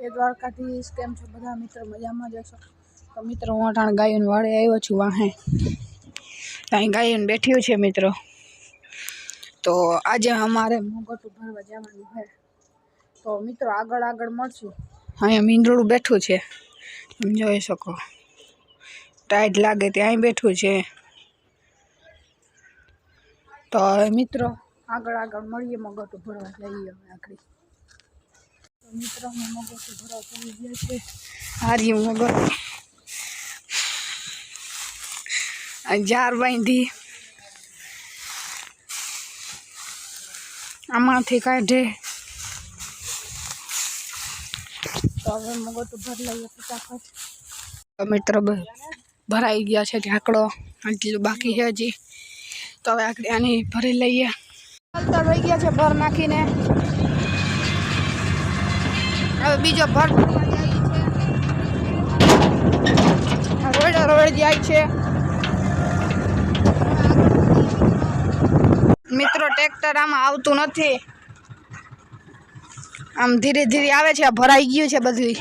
એ દ્વારકાથી કેમ છો? બધા મિત્રો મજામાં જશો તો મિત્રો, હું અટાણ ગાયન વાળે આવ્યો છું વાહે. અહીં ગાયોને બેઠ્યું છે મિત્રો. તો આજે અમારે મોગટું ભરવા જવાનું છે. તો મિત્રો, આગળ આગળ મળશું. અહીંયા મીંદડું બેઠું છે. તમે જોઈ શકો. ટાઈટ લાગે ત્યાં બેઠું છે. તો મિત્રો, આગળ આગળ મળીએ મગટ ભરવા. જઈએ અમે આગળ. તો મિત્રો અમે મગોટું ભરવા પડી ગયા છે હારી મગર આ જાર બાંધી આમાંથી કાઢે તો હવે મગોટું ભરી લઈએ ફટાફટ તો મિત્રો બ- ભરાઈ ગયા છે ઢાંકડો આટલું બાકી છે હજી તો હવે આપણે આની ભરી લઈએ ચાલતા થઈ ગયા છે ભર નાખીને હવે બીજો ભર રોડ રોડ જાય છે. મિત્રો, ટ્રેક્ટર આમાં આવતું નથી. આમ ધીરે ધીરે આવે છે, આ ભરાઈ ગયું છે બધું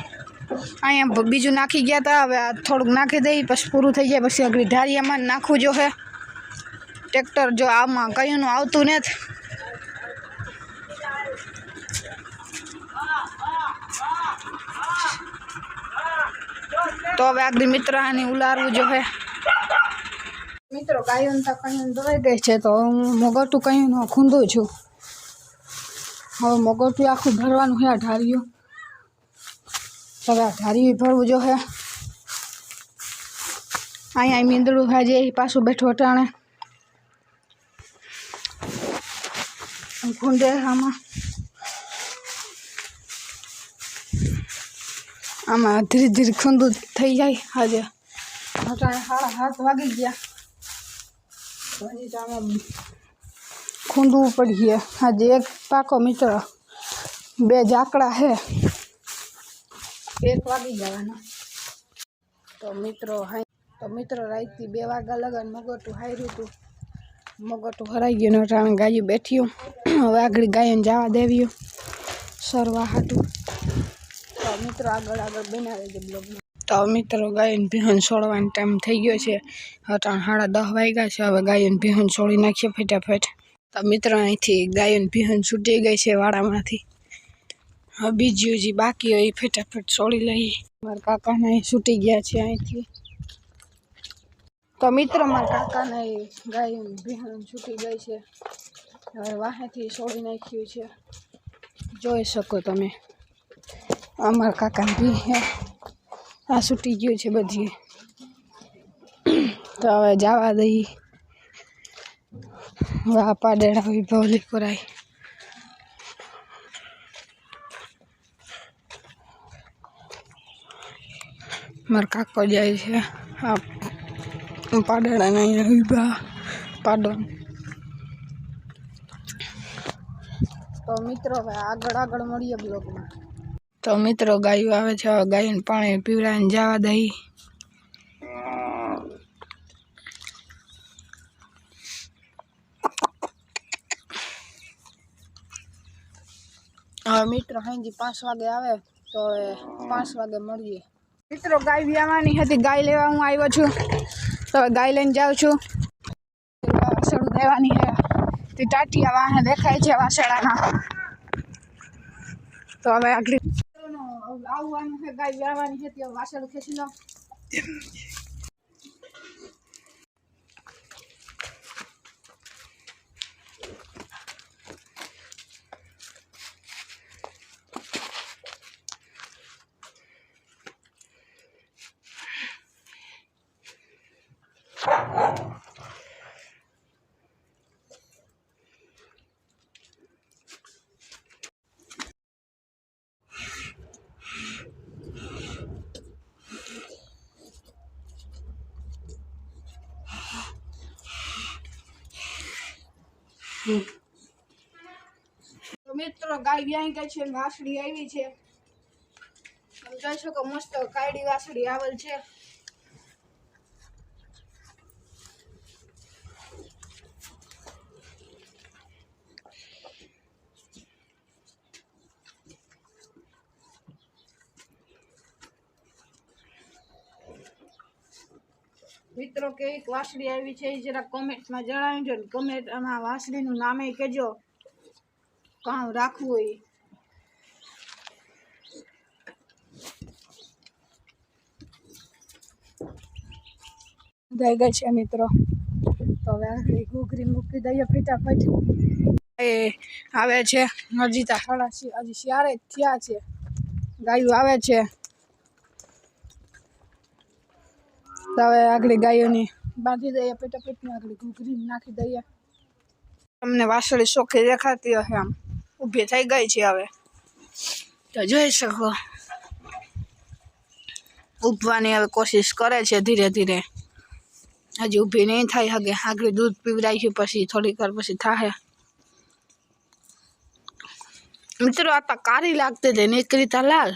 અહીંયા બીજું નાખી ગયા હતા હવે આ થોડુંક નાખી દઈ, પછી પૂરું થઈ જાય, પછી આગળ ઢારિયામાં નાખવું જો હે. ટ્રેક્ટર જો આમાં કયું આવતું નથી. તો હવે આગળ મિત્ર આની ઉલારવું જો હે મિત્રો, ગાયોને તો કયું દોવાઈ ગઈ છે, તો હું મોગોટું કયું ખૂંદું છું. હવે મોગોટું આખું ભરવાનું છે આ ઢારિયું હવે આ ઢારિયું ભરવું જો હે અહીંયા મીંદડું છે જે પાછું બેઠું અટાણે. ખૂંદે આમાં. આમાં ધીરે ધીરે ખૂંદું થઈ જાય આજે. અટાણે સાડા હાથ વાગી ગયા. હજી તો આમાં ખૂંદવું પડીએ. આજે એક પાકો મિત્ર બે ઝાકડા છે. એક વાગી જવાના. તો મિત્રો હાઈ તો મિત્રો રાતથી બે વાગ્યા લગન મગોટું હાર્યું હતું મગોટું હરાઈ ગયું ને અટાણે ગાયું બેઠ્યું. હવે આગળ ગાયને જવા દેવ્યું સરવા હાટું. મિત્રો આગળ આગળ બનાવે છે બ્લોગમાં. તો મિત્રો ગાયન ભીહન છોડવાનો ટાઈમ થઈ ગયો છે. ત્રણ સાડા દસ વાગ્યા છે. હવે ગાયન બિહન છોડી નાખીએ ફટાફટ. તો મિત્રો અહીંથી ગાયન બિહન છૂટી ગઈ છે વાડામાંથી. હવે બીજી જે બાકી હોય એ ફટાફટ છોડી લઈએ. મારા કાકાને છૂટી ગયા છે અહીંથી. તો મિત્રો મારા કાકાને ગાયન ભીહન છૂટી ગઈ છે. હવે વાહેથી છોડી નાખ્યું છે. જોઈ શકો તમે. અમારા કાકાને બી હે. આ છૂટી ગયું છે બધી. તો હવે જવા દઈ વાહ પાડેડા વિભવલી કરાય મારા કાકો જાય છે. આ પાડેડા અહીંયા વિભા પાડો. તો મિત્રો, હવે આગળ આગળ મળીએ બ્લોગમાં. તો મિત્રો ગાયો આવે છે ગાયોને પાણી પીવડાવીને જવા દઈ. હવે મિત્રો હાંજી પાંચ વાગે આવે, તો પાંચ વાગે મળીએ. મિત્રો ગાય વ્યાવાની હતી, ગાય લેવા હું આવ્યો છું. તો ગાય લઈને જાઉં છું. વાસણ દેવાની છે. તે ટાટિયા વાહન દેખાય છે વાસણાના. તો હવે આગળ આવવાનું છે ગાય વેળવાની છે ત્યાં વાસણ ખેંચી લો તો મિત્રો, ગાય વ્યાઈ ગઈ છે વાસળી આવી છે. જોઈ શકો મસ્ત કાયડી વાસળી આવેલ છે. મિત્રો, કેવીક વાસળી આવી છે એ જરા કોમેન્ટમાં જણાવજો ને કોમેન્ટમાં વાસળીનું નામે કહેજો. કામ રાખવું હોય. દઈ ગઈ છે મિત્રો. તો હવે આગળ ઘૂઘરી મૂકી દઈએ ફટાફટ. એ આવે છે હજી તો સાડા હજી શિયાળે જ થયા છે. ગાયું આવે છે. તો હવે આગળ ગાયોની બાંધી દઈએ ફટાફટની આગળ ઘૂઘરી નાખી દઈએ. તમને વાસળી ચોખ્ખી દેખાતી હશે આમ. ઊભી થઈ ગઈ છે હવે. તો જોઈ શકો. ઉભવાની હવે કોશિશ કરે છે ધીરે ધીરે. હજી ઊભી નહીં થાય હગે. આગળ દૂધ પીવડાવ્યું પછી થોડીક વાર પછી થાય મિત્રો, આ કારી લાગતી હતી નીકળી તા લાલ.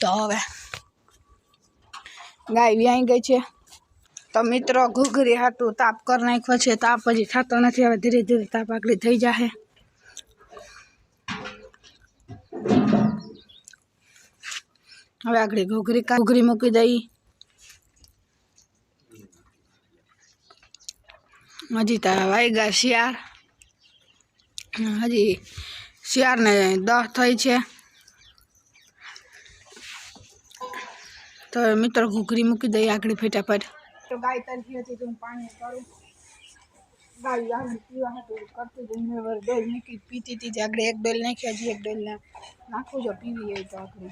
તો હવે ગાય વ્યાઈ ગઈ છે. તો મિત્રો ઘૂઘરી હાટું તાપ કરી નાખ્યો છે. તાપ હજી થતો નથી. હવે ધીરે ધીરે તાપ આગળ થઈ જશે હવે આગળ ઘૂઘરી ઘૂઘરી મૂકી દઈ. હજી તો વાગ્યા શિયાળ. હજી શિયાળને દહ થઈ છે. તો હવે મિત્રો ઘૂઘરી મૂકી દઈએ આગળ ફટાફટ. તો ગાય તરફી હતી તો હું પાણી કરું ગાય આગળ પીવા હતું કરતી હતી મેં વાર ડોલ મૂકી, પીતી હતી આગળ એક ડોલ નાખી હજી એક ડોલ નાખું જો પીવી હોય તો આગળ.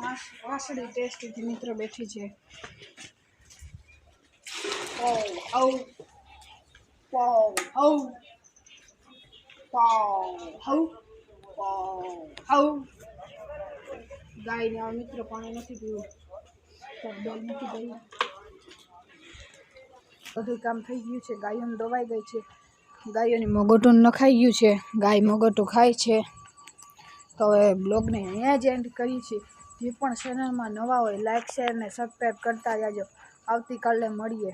માસ વાસળી ટેસ્ટીથી મિત્રો બેઠી છે. આવ પાવ આવ પાવ હાવ પાવ હાવ ગાયને આ મિત્રો પાણી નથી પીવું ડોલ મૂકી દઈએ બધું કામ થઈ ગયું છે ગાયોને દવાઈ ગઈ છે ગાયોની મગોટું નખાઈ ગયું છે ગાય મગોટું ખાય છે તો હવે બ્લોગને અહીંયા જ એન્ડ કરીએ છીએ જે પણ ચેનલમાં નવા હોય લાઇક શેર ને સબસ્ક્રાઈબ કરતા જાજો આવતીકાલે મળીએ